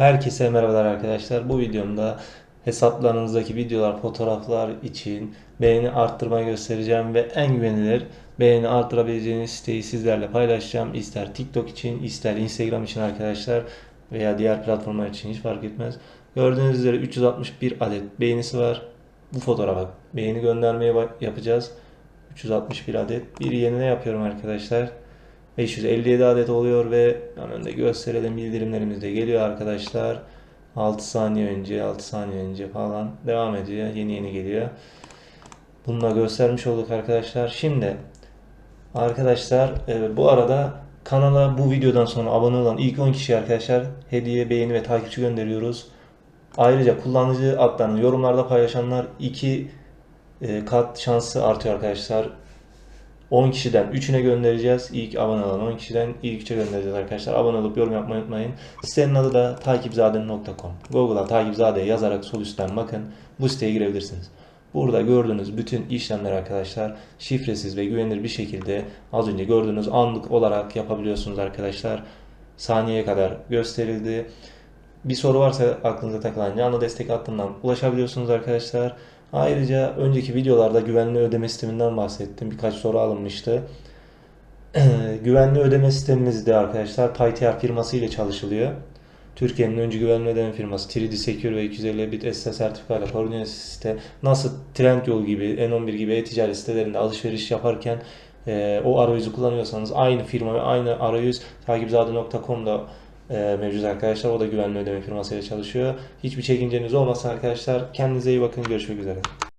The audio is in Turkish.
Herkese merhabalar arkadaşlar. Bu videomda hesaplarınızdaki videolar, fotoğraflar için beğeni arttırmayı göstereceğim ve en güvenilir beğeni arttırabileceğiniz siteyi sizlerle paylaşacağım. İster TikTok için, ister Instagram için arkadaşlar veya diğer platformlar için hiç fark etmez. Gördüğünüz üzere 361 adet beğenisi var. Bu fotoğrafa beğeni göndermeye yapacağız. 361 adet. Bir yenine yapıyorum arkadaşlar. 557 adet oluyor ve hemen de gösterelim bildirimlerimiz de geliyor arkadaşlar. 6 saniye önce, 6 saniye önce falan devam ediyor. Yeni yeni geliyor. Bunu da göstermiş olduk arkadaşlar. Şimdi arkadaşlar e, bu arada kanala bu videodan sonra abone olan ilk 10 kişi arkadaşlar hediye, beğeni ve takipçi gönderiyoruz. Ayrıca kullanıcı adlarını yorumlarda paylaşanlar 2 kat şansı artıyor arkadaşlar. 10 kişiden 3'üne göndereceğiz. İlk abone olan 10 kişiden ilk 3'e göndereceğiz arkadaşlar. Abone olup yorum yapmayı unutmayın. Sitenin adı da takipzade.com. Google'a takipzade yazarak sol üstten bakın. Bu siteye girebilirsiniz. Burada gördüğünüz bütün işlemler arkadaşlar şifresiz ve güvenilir bir şekilde az önce gördüğünüz anlık olarak yapabiliyorsunuz arkadaşlar. Saniyeye kadar gösterildi. Bir soru varsa aklınıza takılan canlı destek hattından ulaşabiliyorsunuz arkadaşlar. Ayrıca önceki videolarda güvenli ödeme sisteminden bahsettim. Birkaç soru alınmıştı. güvenli ödeme sistemimiz de arkadaşlar PayTR firması ile çalışılıyor. Türkiye'nin öncü güvenli ödeme firması 3D Secure ve 250 bit SSL sertifikayla koordineli site nasıl Trendyol gibi, N11 gibi e-ticaret sitelerinde alışveriş yaparken e, o arayüzü kullanıyorsanız aynı firma ve aynı arayüz takipzade.com'da e, mevcut arkadaşlar. O da güvenli ödeme firmasıyla çalışıyor. Hiçbir çekinceniz olmasa arkadaşlar kendinize iyi bakın. Görüşmek üzere.